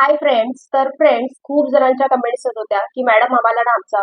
Hi friends तर friends खूप जणांच्या कमेंट्स येत होत्या की मॅडम आम्हाला ना आमचा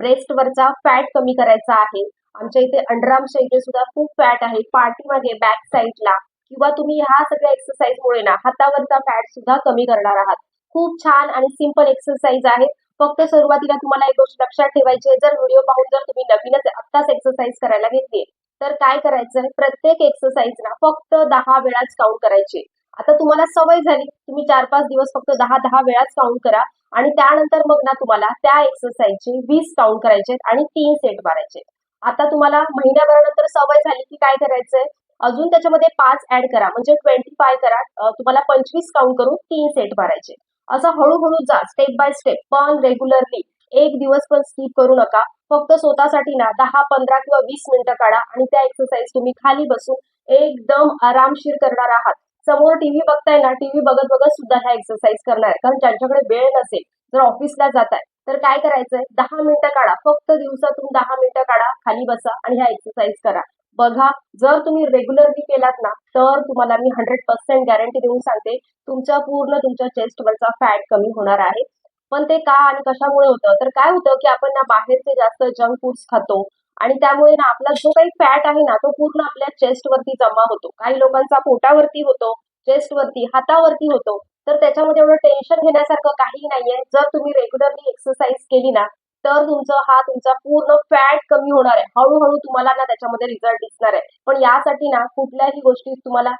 ब्रेस्टवरचा फॅट कमी करायचा आहे. आमच्या इथे अंडरआर्मच्या इथे सुद्धा खूप फॅट आहे. पाठीमागे बॅक साईडला किंवा तुम्ही ह्या सगळ्या एक्सरसाइजमुळे ना हातावरचा फॅट सुद्धा कमी करणार आहात. खूप छान आणि सिंपल एक्सरसाइज आहे. फक्त सुरुवातीला तुम्हाला एक गोष्ट लक्षात ठेवायची आहे. जर व्हिडिओ पाहून जर तुम्ही नवीनच आत्ताच एक्सरसाइज करायला घेतली तर काय करायचं? प्रत्येक एक्सरसाइज ना फक्त दहा वेळाच काउंट करायची. आता तुम्हाला सवय झाली तुम्ही चार पाच दिवस फक्त दहा दहा वेळाच काउंट करा आणि त्यानंतर मग ना तुम्हाला त्या एक्सरसाइजचे वीस काउंट करायचे आणि तीन सेट मारायचे आता तुम्हाला महिन्याभरानंतर सवय झाली की काय करायचंय? अजून त्याच्यामध्ये पाच ऍड करा म्हणजे ट्वेंटी फाय करा तुम्हाला पंचवीस काउंट करून तीन सेट मारायचे असं हळूहळू जा स्टेप बाय स्टेप पण रेग्युलरली एक दिवस पण स्किप करू नका. फक्त स्वतःसाठी ना दहा पंधरा किंवा वीस मिनिटं काढा आणि त्या एक्सरसाइज तुम्ही खाली बसून एकदम आरामशीर करणार आहात. समोर टीव्ही बघताय ना टीव्ही बघत बघत सुद्धा ह्या एक्सरसाइज करणार. कारण ज्यांच्याकडे वेळ नसेल जर ऑफिसला जाताय तर काय करायचंय? दहा मिनिटं काढा. फक्त दिवसातून दहा मिनिटं काढा. खाली बसा आणि ह्या एक्सरसाइज करा. बघा जर तुम्ही रेग्युलरली केलात ना तर तुम्हाला मी हंड्रेड पर्सेंट गॅरंटी देऊन सांगते तुमच्या पूर्ण तुमच्या चेस्टवरचा फॅट कमी होणार आहे. पण ते का आणि कशामुळे होतं? तर काय होतं की आपण ना बाहेरचे जास्त जंक फूड्स खातो आणि त्यामुळे ना आपला जो काही फॅट आहे ना तो पूर्ण आपल्या चेस्ट वरती जमा होतो. काही लोकांचा पोटावरती होतो चेस्ट वरती हातावरती होतो. तर त्याच्यामध्ये एवढं टेन्शन घेण्यासारखं काही नाहीये. जर तुम्ही रेग्युलरली एक्सरसाइज केली ना तर तुमचं हा तुमचा पूर्ण फॅट कमी होणार आहे. हळूहळू तुम्हाला ना त्याच्यामध्ये रिझल्ट दिसणार आहे. पण यासाठी ना कुठल्याही गोष्टी तुम्हाला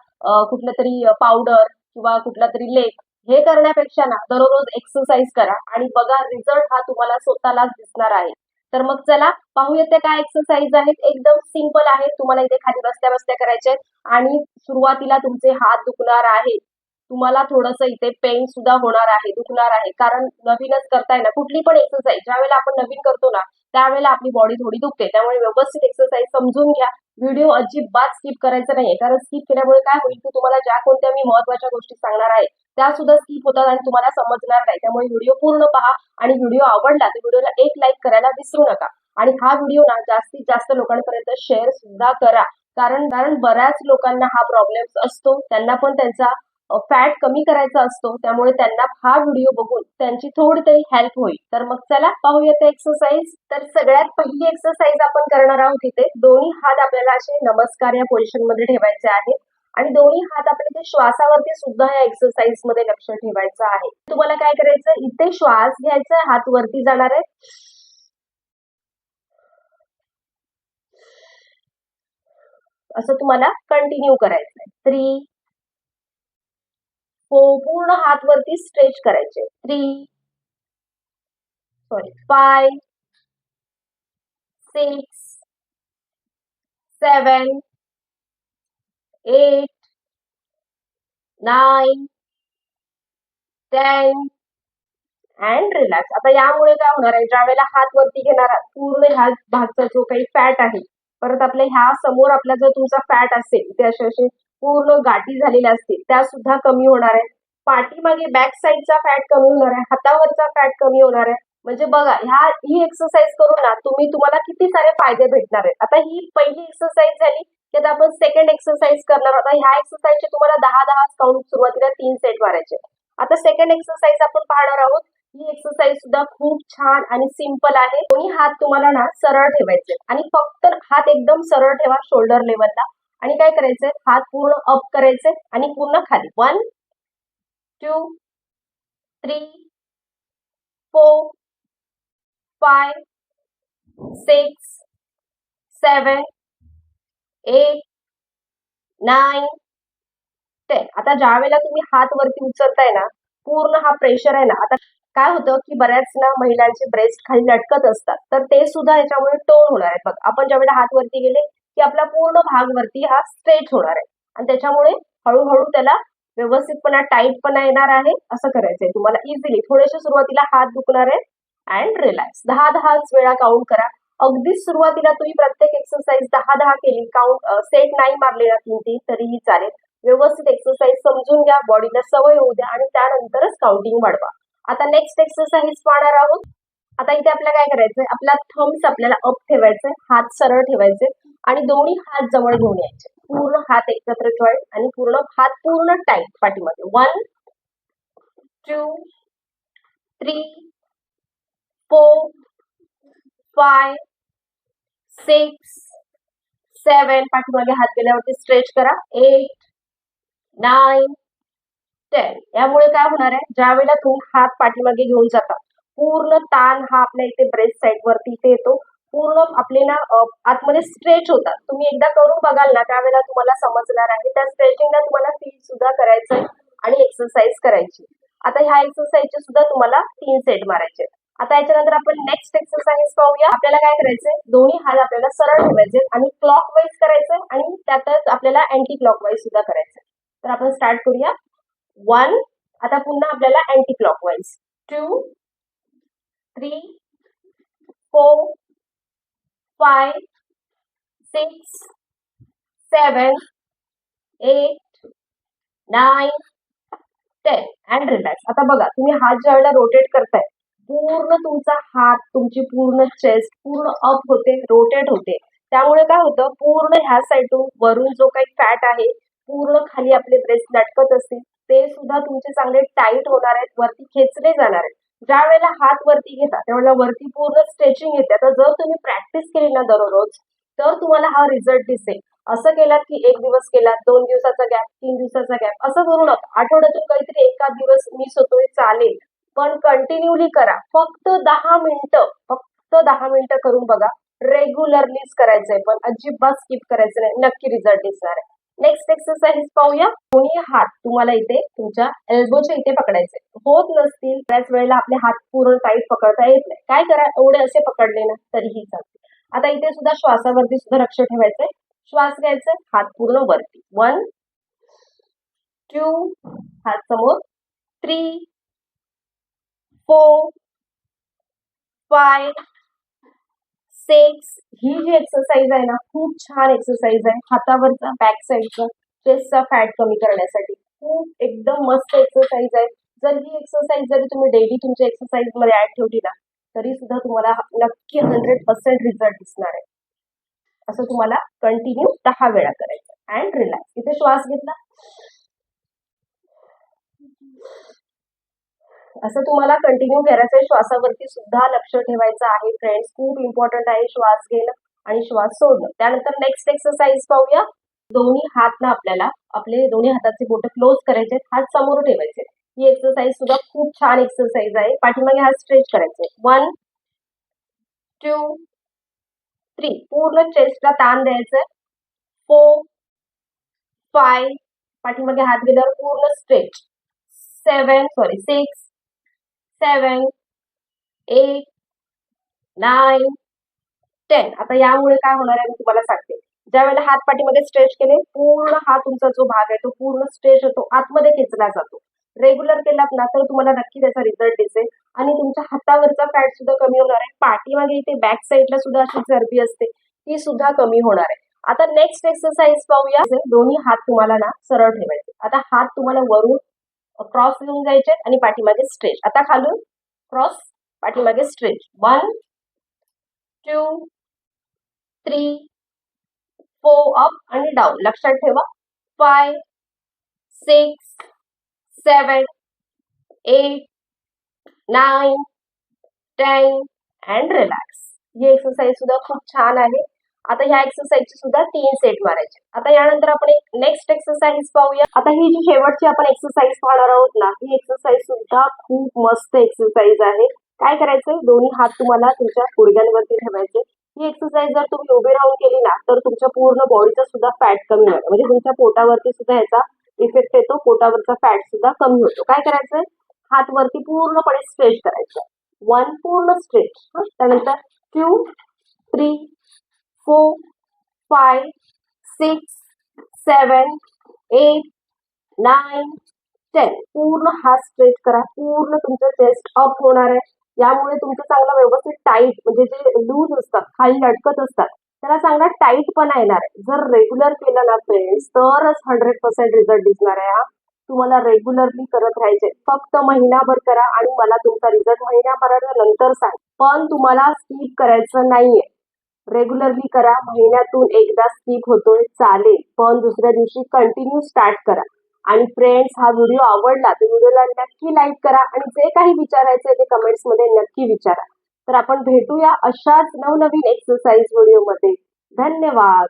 कुठलं तरी पावडर किंवा कुठला तरी लेख हे करण्यापेक्षा ना दररोज एक्सरसाइज करा. आणि बघा रिझल्ट हा तुम्हाला स्वतःलाच दिसणार आहे. तर मग चला पाहूया त्या काय एक्सरसाइज आहेत. एकदम सिंपल आहेत. तुम्हाला इथे खाली बसल्या बसल्या करायचे आहेत. आणि सुरुवातीला तुमचे हात दुखणार आहे तुम्हाला थोडंसं इथे पेन सुद्धा होणार आहे दुखणार आहे. कारण नवीनच करताय ना कुठली पण एक्सरसाइज ज्यावेळेला आपण नवीन करतो ना त्यावेळेला आपली बॉडी थोडी दुखते. त्यामुळे व्यवस्थित एक्सरसाइज समजून घ्या. व्हिडिओ अजिबात स्किप करायचा नाहीये. कारण स्किप केल्यामुळे काय होईल की तुम्हाला ज्या कोणत्या मी महत्त्वाच्या गोष्टी सांगणार आहे त्या सुद्धा स्किप होतात आणि तुम्हाला समजणार नाही. त्यामुळे व्हिडिओ पूर्ण पहा आणि व्हिडिओ आवडला तर व्हिडिओला एक लाईक करायला विसरू नका. आणि हा व्हिडिओ ना जास्तीत जास्त लोकांपर्यंत शेअर सुद्धा करा. कारण कारण बऱ्याच लोकांना हा प्रॉब्लेम असतो. त्यांना पण त्यांचा फॅट कमी करायचा असतो. त्यामुळे त्यांना हा व्हिडिओ बघून त्यांची थोडी तरी हेल्प होईल. तर मग चला पाहूया ते एक्सरसाइज तर सगळ्यात पहिली एक्सरसाइज आपण करणार आहोत इथे. दोन्ही हात आपल्याला असे नमस्कार या पोझिशनमध्ये ठेवायचे आहेत. आणि दोन्ही हात आपल्या इथे श्वासावरती सुद्धा या एक्सरसाइजमध्ये लक्ष ठेवायचं आहे. तुम्हाला काय करायचं इथे श्वास घ्यायचा हात वरती जाणार आहे असं तुम्हाला कंटिन्यू करायचं आहे थ्री पूर्ण हात वरती स्ट्रेच करायचे. Three sorry five six seven eight nine ten and relax आता यामुळे काय होणार आहे? ज्या वेळेला हात वरती घेणार पूर्ण ह्या भागचा जो काही फॅट आहे परत आपल्या ह्या समोर आपला जो तुमचा फॅट असेल ते असे असे पूर्ण गाठी झालेल्या असतील त्या सुद्धा कमी होणार आहे. पाठीमागे बॅक साईडचा फॅट कमी होणार आहे हातावरचा फॅट कमी होणार आहे. म्हणजे बघा ह्या ही एक्सरसाइज करून ना तुम्ही तुम्हाला किती सारे फायदे भेटणार आहेत. आता ही पहिली एक्सरसाइज झाली त्यात आपण सेकंड एक्सरसाइज करणार आहोत. ह्या एक्सरसाइजचे तुम्हाला दहा दहा काउंट सुरुवातीला तीन सेट मारायचे आता सेकंड एक्सरसाइज आपण पाहणार आहोत. ही एक्सरसाइज सुद्धा खूप छान आणि सिंपल आहे. दोन्ही हात तुम्हाला ना सरळ ठेवायचे आणि फक्त हात एकदम सरळ ठेवा शोल्डर लेवलला आणि काय करायचे हात पूर्ण अप करायचे आणि पूर्ण खाली. One two three four five six seven eight nine ten आता ज्या वेळेला तुम्ही हात वरती उचलताय ना पूर्ण हा प्रेशर आहे ना आता काय होतं की बऱ्याच ना महिलांचे ब्रेस्ट खाली लटकत असतात. तर ते सुद्धा याच्यामुळे टोन होणार आहे बघ आपण ज्या वेळेला हात वरती गेले की आपला पूर्ण भाग वरती हा स्ट्रेच होणार आहे. आणि त्याच्यामुळे हळूहळू त्याला व्यवस्थितपणा टाईटपणा येणार आहे असं करायचंय तुम्हाला इझिली थोडेसे सुरुवातीला हात दुखणार आहे अँड रिलॅक्स दहा दहाच वेळा काउंट करा. अगदीच सुरुवातीला तुम्ही प्रत्येक एक्सरसाइज दहा दहा केली काउंट सेट नाही मारले ना तीन तीन तरीही चालेल. व्यवस्थित एक्सरसाइज समजून घ्या बॉडीला सवय होऊ द्या आणि त्यानंतरच काउंटिंग वाढवा. आता नेक्स्ट एक्सरसाइज पाहणार आहोत. आता इथे आपल्याला काय करायचंय? आपला थम्स आपल्याला अप ठेवायचंय हात सरळ ठेवायचे आणि दोन्ही हात जवळ घेऊन यायचे. पूर्ण हात एकत्र जॉईंट आणि पूर्ण हात पूर्ण tight पाठीमध्ये one two three four five six seven पाठीमागे हात गेल्यावरती स्ट्रेच करा. एट नाईन टेन यामुळे काय होणार आहे? ज्या वेळेला तुम्ही हात पाठीमागे घेऊन जाता पूर्ण ताण हा आपल्या इथे ब्रेस्ट साईड वरती इथे येतो. पूर्ण आपले ना आतमध्ये स्ट्रेच होतात. तुम्ही एकदा करून बघाल ना त्यावेळेला तुम्हाला समजणार आहे. त्या स्ट्रेचिंगला तुम्हाला फील सुद्धा करायचं आणि एक्सरसाइज करायची. आता ह्या एक्सरसाइजचे सुद्धा तुम्हाला तीन सेट मारायचे आहेत. आता याच्यानंतर आपण नेक्स्ट एक्सरसाइज पाहूया. आपल्याला काय करायचंय? दोन्ही हात आपल्याला सरळ ठेवायचे आणि क्लॉक वाईज करायचं आणि त्यातच आपल्याला अँटी क्लॉक वाईज सुद्धा करायचंय. तर आपण स्टार्ट करूया. वन आता पुन्हा आपल्याला anticlockwise two three four five six seven eight nine ten and relax आता बघा तुम्ही हात ज्या वेळेला रोटेट करताय पूर्ण तुमचा हात तुमची पूर्ण चेस्ट पूर्ण अप होते रोटेट होते. त्यामुळे काय होतं पूर्ण ह्या साईडून वरून जो काही फॅट आहे पूर्ण खाली आपले ब्रेस्ट लटकत असतील ते सुद्धा तुमचे चांगले टाईट होणार आहेत वरती खेचले जाणार आहेत. ज्या वेळेला हात वरती घेता त्यावेळेला वरती पूर्ण स्ट्रेचिंग येते. आता जर तुम्ही प्रॅक्टिस केली ना दररोज तर तुम्हाला हा रिझल्ट दिसेल. असं केलात की एक दिवस केलात दोन दिवसाचा गॅप तीन दिवसाचा गॅप असं करू नका. आठवड्यातून काहीतरी एका दिवस मिस होतोय चालेल. पण कंटिन्युअली करा. फक्त दहा मिनिटं फक्त दहा मिनिटं करून बघा. रेग्युलरलीच करायचंय पण अजिबात स्किप करायचं नाही. नक्की रिझल्ट दिसणार आहे. नेक्स्ट एक्सरसाइज पाहूया. दोन्ही हात तुम्हाला इथे तुमच्या एल्बोच्या इथे पकडायचे. होत नसतील त्याच वेळेला आपले हात पूर्ण टाईट पकडता येत नाही. काय करा? एवढे असे पकडले ना तरीही चालते. आता इथे सुद्धा श्वासावरती सुद्धा लक्ष ठेवायचंय. श्वास घ्यायचा हात पूर्ण वरती. वन टू हात समोर. Three four five six. ही जी एक्सरसाइज आहे ना खूप छान एक्सरसाइज आहे. हातावरचा बॅक साईडचा चेस्टचा फॅट कमी करण्यासाठी. खूप एकदम मस्त एक्सरसाइज आहे. जर ही एक्सरसाइज जरी तुम्ही डेली तुमच्या एक्सरसाइजमध्ये ऍड ठेवली ना तरी सुद्धा तुम्हाला नक्की हंड्रेड पर्सेंट रिझल्ट दिसणार आहे. असं तुम्हाला कंटिन्यू दहा वेळा करायचं अँड रिलॅक्स इथे श्वास घेतला. असं तुम्हाला कंटिन्यू करायचं आहे श्वासावरती सुद्धा लक्ष ठेवायचं आहे फ्रेंड्स खूप इम्पॉर्टंट आहे श्वास घेणं आणि श्वास सोडणं. त्यानंतर नेक्स्ट एक्सरसाइज पाहूया. दोन्ही हात ना आपल्याला आपले दोन्ही हाताचे बोट क्लोज करायचे हात समोर ठेवायचे ही एक्सरसाइज सुद्धा खूप छान एक्सरसाइज आहे. पाठीमागे हात स्ट्रेच करायचे वन टू थ्री पूर्ण चेस्टला ताण द्यायचं फोर फाय पाठीमागे हात गेल्यावर पूर्ण stretch seven sorry six seven eight nine ten आता यामुळे काय होणार आहे मी तुम्हाला सांगते. ज्या वेळेला हात पाठीमध्ये स्ट्रेच केले पूर्ण हा तुमचा जो भाग आहे तो पूर्ण स्ट्रेच होतो आतमध्ये खेचला जातो. रेग्युलर केलात ना तर तुम्हाला नक्की त्याचा रिझल्ट दिसेल. आणि तुमच्या हातावरचा फॅट सुद्धा कमी होणार आहे. पाठीमागे इथे बॅक साईडला सुद्धा अशी चरबी असते ती सुद्धा कमी होणार आहे. आता नेक्स्ट एक्सरसाइज पाहूया. दोन्ही हात तुम्हाला ना सरळ ठेवायचे. आता हात तुम्हाला वरून क्रॉस घेऊन जायचे आणि पाठीमागे स्ट्रेच आता खालून क्रॉस पाठीमागे stretch one two three four up आणि डाऊन लक्षात ठेवा. Five six seven eight nine ten and relax he exercise सुद्धा खूप छान आहे. आता ह्या एक्सरसाइजचे सुद्धा तीन सेट मारायचे. आता यानंतर आपण एक नेक्स्ट एक्सरसाइज पाहूया. आता ही जी शेवटची आपण एक्सरसाइज पाहणार आहोत ना ही एक्सरसाइज सुद्धा खूप मस्त एक्सरसाइज आहे. काय करायचंय? दोन्ही हात तुम्हाला तुमच्या गुडघ्यांवरती ठेवायचे. ही एक्सरसाइज जर तुम्ही उभे राहून केली ना तर तुमच्या पूर्ण बॉडीचा सुद्धा फॅट कमी होणार. म्हणजे तुमच्या पोटावरती सुद्धा याचा इफेक्ट येतो. पोटावरचा फॅट सुद्धा कमी होतो. काय करायचंय? हात वरती पूर्णपणे स्ट्रेच करायचं. वन पूर्ण स्ट्रेच त्यानंतर two three four five six seven eight nine ten. पूर्ण हा स्ट्रेच करा. पूर्ण तुमचं चेस्ट अप होणार आहे. यामुळे तुमचं चांगलं व्यवस्थित टाईट म्हणजे जे लूज असतात खाली लटकत असतात त्याला चांगला टाईट पण येणार आहे. जर रेग्युलर केलं ना फ्रेंड्स तरच हंड्रेड पर्सेंट रिझल्ट दिसणार आहे हा. तुम्हाला रेग्युलरली करत राहायचे फक्त महिनाभर करा आणि मला तुमचा रिझल्ट महिन्याभराच्या नंतर सांग. पण तुम्हाला स्किप करायचं नाहीये. रेग्युलरली करा. महिन्यातून एकदा स्किप होतोय चालेल. पण दुसऱ्या दिवशी कंटिन्यू स्टार्ट करा. आणि फ्रेंड्स हा व्हिडिओ आवडला तर व्हिडिओला नक्की लाईक करा. आणि जे काही विचारायचं आहे ते कमेंट्समध्ये नक्की विचारा. तर आपण भेटूया अशाच नवनवीन एक्सरसाइज व्हिडिओमध्ये धन्यवाद.